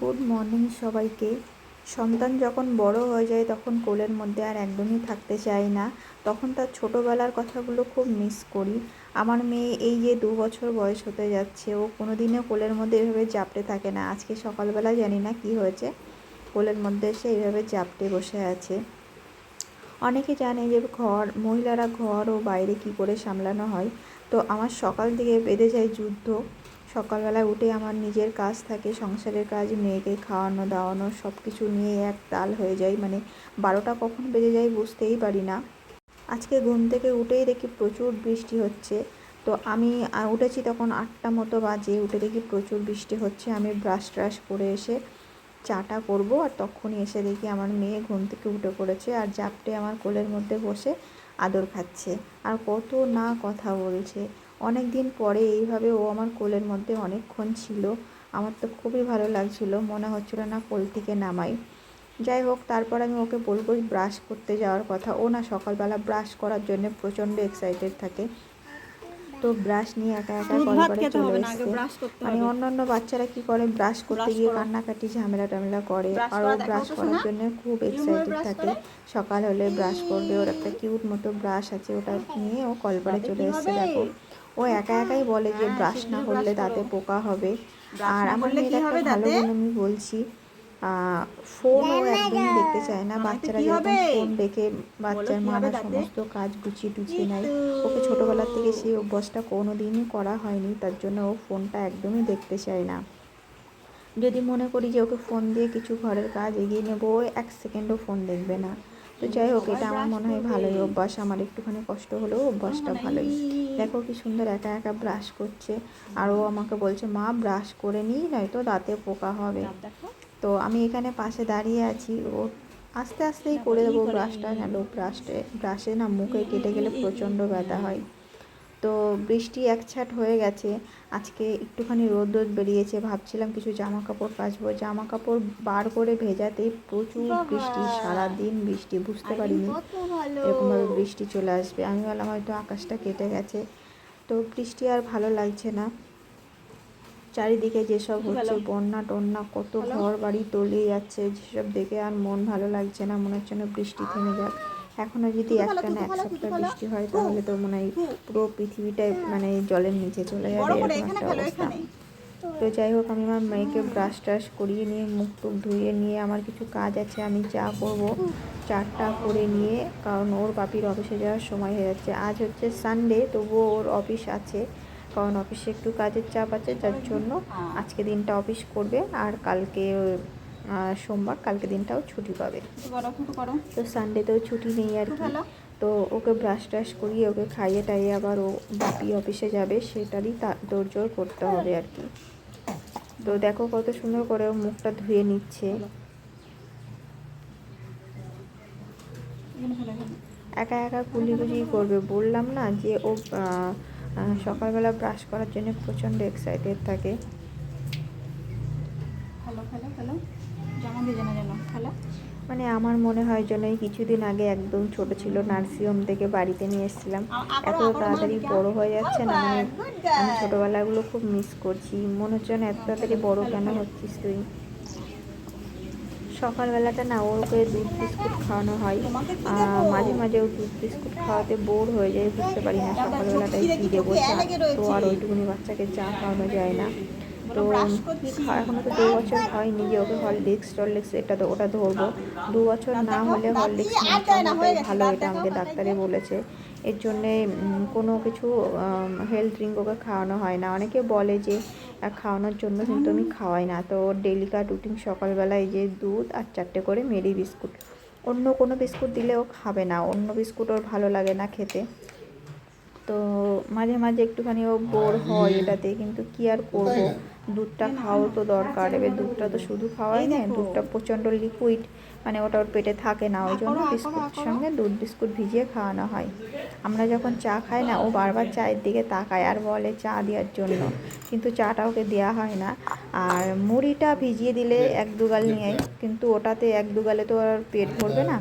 Good morning সবাইকে। সন্তান যখন বড় হয়ে যায় তখন কোলের মধ্যে আর একদমই থাকতে চায় না। তখন তার ছোটোবেলার কথাগুলো খুব মিস করি। আমার মেয়ে এই যে দু বছর বয়স হতে যাচ্ছে, ও কোনো দিনও কোলের মধ্যে এভাবে জাপটে থাকে না। আজকে সকালবেলা জানি না কি হয়েছে, কোলের মধ্যে এসে এইভাবে জাপটে বসে আছে। অনেকে জানে যে ঘর, মহিলারা ঘর ও বাইরে কি করে সামলানো হয়। তো আমার সকাল থেকে বেঁধে যায় যুদ্ধ। সকালবেলা উঠে আমার নিজের কাজ থাকে, সংসারের কাজ, মেয়েকে খাওয়ানো, দাওয়ানো সব কিছু নিয়ে এক তাল হয়ে যায় মানে বারোটা কখন বেজে যায় বুঝতেই পারি না। আজকে ঘুম থেকে উঠেই দেখি প্রচুর বৃষ্টি হচ্ছে। তো আমি উঠেছি তখন আটটা মতো বাজে, উঠে দেখি প্রচুর বৃষ্টি হচ্ছে। আমি ব্রাশ ট্রাশ করে এসে চাটা করব আর তখনই এসে দেখি আমার মেয়ে ঘুম থেকে উঠে পড়েছে আর জাপটে আমার কোলের মধ্যে বসে আদর খাচ্ছে। আর কত না কথা বলছে। অনেক দিন পরে এইভাবে ও আমার কোলের মধ্যে অনেকক্ষণ ছিল। আমার তো খুবই ভালো লাগছিল মনে হচ্ছিল না কোল থেকে নামাই। যাই হোক তারপর আমি ওকে বলব ব্রাশ করতে যাওয়ার কথা। ও না সকালবেলা ব্রাশ করার জন্য প্রচণ্ড এক্সাইটেড থাকে। তো ব্রাশ নিয়ে একা একা করে চলে এসছে। মানে। অন্যান্য বাচ্চারা কি করে? ব্রাশ করতে গিয়ে কান্নাকাটি ঝামেলা টামেলা করে। আর ও ব্রাশ করার জন্য খুব এক্সাইটেড থাকে। সকাল হলে ব্রাশ করবে ওর একটা কিউট মতো ব্রাশ আছে ওটা নিয়ে ও কলপারে চলে এসেছে? দেখো। ও একা একাই বলে যে হ্যাঁ, ব্রাশ না করলে দাঁতে পোকা হবে। আর আমার একটা ভালো? গুণ আমি বলছি ফোন ও একদমই দেখতে চায় না। বাচ্চারা যেরকম ফোন দেখে বাচ্চার মানা সমস্ত কাজ গুছিয়ে টুছিয়ে নেয়। ওকে ছোটোবেলা থেকে সেই অভ্যাসটা কোনো দিনই করা হয়নি তার জন্য ও ফোনটা একদমই দেখতে চায় না। যদি মনে করি যে ওকে ফোন দিয়ে কিছু ঘরের কাজ এগিয়ে নেব ও এক সেকেন্ডও ফোন দেখবে না। তো যাই হোক এটা আমার মনে হয় ভালোই অভ্যাস। আমার একটুখানি কষ্ট হলেও অভ্যাসটা ভালোই। দেখো কি সুন্দর একা একা ব্রাশ করছে। আর ও আমাকে বলছে মা ব্রাশ করে নিই নয়তো দাঁতে পোকা হবে। তো আমি এখানে পাশে দাঁড়িয়ে আছি। ও আস্তে আস্তেই করে দেবো ব্রাশটা হ্যালো ব্রাশটা ব্রাশে না মুখে কেটে গেলে প্রচণ্ড ব্যথা হয়। তো বৃষ্টি একছাট হয়ে গেছে। আজকে একটুখানি রোদ রোদ বেরিয়েছে। ভাবছিলাম কিছু জামা কাপড় কাচবো। জামা কাপড় বার করে ভেজাতেই প্রচুর বৃষ্টি সারাদিন বৃষ্টি বুঝতে পারিনি। এরকমভাবে বৃষ্টি চলে আসবে। আমি বললাম হয়তো আকাশটা কেটে গেছে। তো বৃষ্টি আর ভালো লাগছে না। চারিদিকে যেসব হচ্ছে বন্যা টন্যা কত ঘর বাড়ি তলিয়ে যাচ্ছে যেসব দেখে আর মন ভালো লাগছে না। মনে হচ্ছে না বৃষ্টি থেমে যাক। এখনও যদি একটা না এক সপ্তাহ বৃষ্টি হয় তাহলে তো মনে হয় পুরো পৃথিবীটাই মানে জলের নিচে চলে যাবে এরকম একটা অবস্থা। তো যাই হোক আমি আমার মেয়েকে ব্রাশ ট্রাশ করিয়ে নিয়ে মুখ টুক ধুয়ে নিয়ে আমার কিছু কাজ আছে আমি চা করব। চারটা করে নিয়ে কারণ ওর বাপির অফিসে যাওয়ার সময় হয়ে যাচ্ছে। আজ হচ্ছে সানডে তবুও ওর অফিস আছে কারণ অফিসে একটু কাজের চাপ আছে যার জন্য আজকে দিনটা অফিস করবে আর কালকে সোমবার কালকে দিনটাও ছুটি পাবে। তো সানডেতেও ছুটি নেই আর কি। তো ওকে ব্রাশ ট্রাশ করিয়ে ওকে খাইয়ে টাইয়ে আবার ও বাপি অফিসে যাবে সেটারই তোড়জোড় করতে হবে আর কি। তো দেখো কত সুন্দর করে ও মুখটা ধুয়ে নিচ্ছে। একা একা কুলিগুলি করবে। বললাম না যে ও সকালবেলা ব্রাশ করার জন্য প্রচণ্ড এক্সাইটেড থাকে। ফেলো ফেলো ফেলো যেন মানে আমার মনে হয় যেন এই কিছুদিন আগে একদম ছোট ছিল নার্সিংহোম থেকে বাড়িতে নিয়ে এসেছিলাম। এত তাড়াতাড়ি বড় হয়ে যাচ্ছে না মানে আমি ছোটোবেলাগুলো খুব মিস করছি। মনে হচ্ছে না এত তাড়াতাড়ি বড় কেন হচ্ছিস তুই? সকালবেলাটা না ওকে দুধ বিস্কুট খাওয়ানো হয়। মাঝে মাঝে ও দুধ বিস্কুট খাওয়াতে বোর হয়ে যায় বুঝতে পারি না। সকালবেলাটায় কী দেবো তো আর ওইটুকুনি বাচ্চাকে চা খাওয়ানো যায় না। তো কি খা- এখনও তো দু বছর হয়নি যে ওকে হরলিক্স টরলিক্স এটা তো ওটা ধরবো। দু বছর না হলে হরলিক্স ভালো এটা আমাকে ডাক্তারে বলেছে। এর জন্যে কোনো কিছু হেলথ ড্রিঙ্ক ওকে খাওয়ানো হয় না। অনেকে বলে যে খাওয়ানোর জন্য কিন্তু আমি খাওয়াই না। তো ডেলিকার রুটিন সকালবেলায় যে দুধ আর চারটে করে মেরি বিস্কুট অন্য কোনো বিস্কুট দিলে ও খাবে না। অন্য বিস্কুট ওর ভালো লাগে না খেতে। তো মাঝে মাঝে একটুখানি ও বোর হয় এটাতে কিন্তু কি আর করব? দুধটা খাওয়াও তো দরকার। এবার দুধটা তো শুধু খাওয়াই না দুধটা প্রচণ্ড লিকুইড মানে ওটা ওর পেটে থাকে না ওই জন্য বিস্কুটের সঙ্গে দুধ বিস্কুট ভিজিয়ে খাওয়ানো হয়। আমরা যখন চা খাই না ও বারবার চায়ের দিকে তাকায় আর বলে চা দেওয়ার জন্য। কিন্তু চাটা ওকে দেওয়া হয় না। আর মুড়িটা ভিজিয়ে দিলে এক দুগাল নিয়ে কিন্তু ওটাতে এক দুগালে তো আর পেট ভরবে না।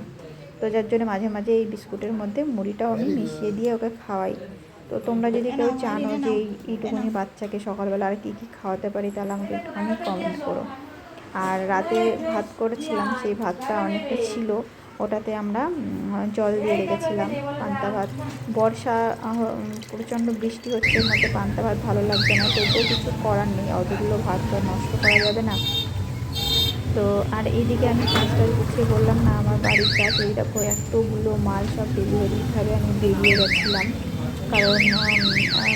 তো যার জন্য মাঝে মাঝে এই বিস্কুটের মধ্যে মুড়িটাও আমি মিশিয়ে দিয়ে ওকে খাওয়াই। তো তোমরা যদি কেউ জানো যে এই- এইটুকুনি বাচ্চাকে সকালবেলা আর কী কী খাওয়াতে পারি তাহলে আমাকে একটুখানি কমেন্ট করো। আর রাতে ভাত করেছিলাম সেই ভাতটা অনেকটা ছিল ওটাতে আমরা জল দিয়ে রেখেছিলাম পান্তা ভাত। বর্ষা প্রচণ্ড বৃষ্টি হচ্ছে এর মধ্যে পান্তা ভাত ভালো লাগবে না তবুও কিছু করার নেই অতগুলো ভাত তো নষ্ট করা যাবে না। তো আর এইদিকে আমি কাজটা গুছিয়ে বললাম না আমার বাড়ির কাজ এই দেখো এতগুলো মাল সব ডেলিভারিভাবে আমি বেরিয়ে গেছিলাম। কারণ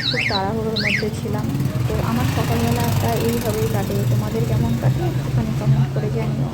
খুব তাড়াহুড়োর মধ্যে ছিলাম। তো আমার সকালবেলাটা এইভাবেই কাটে। তোমাদের কেমন কাটে? একটুখানি কমেন্ট করে জানিও।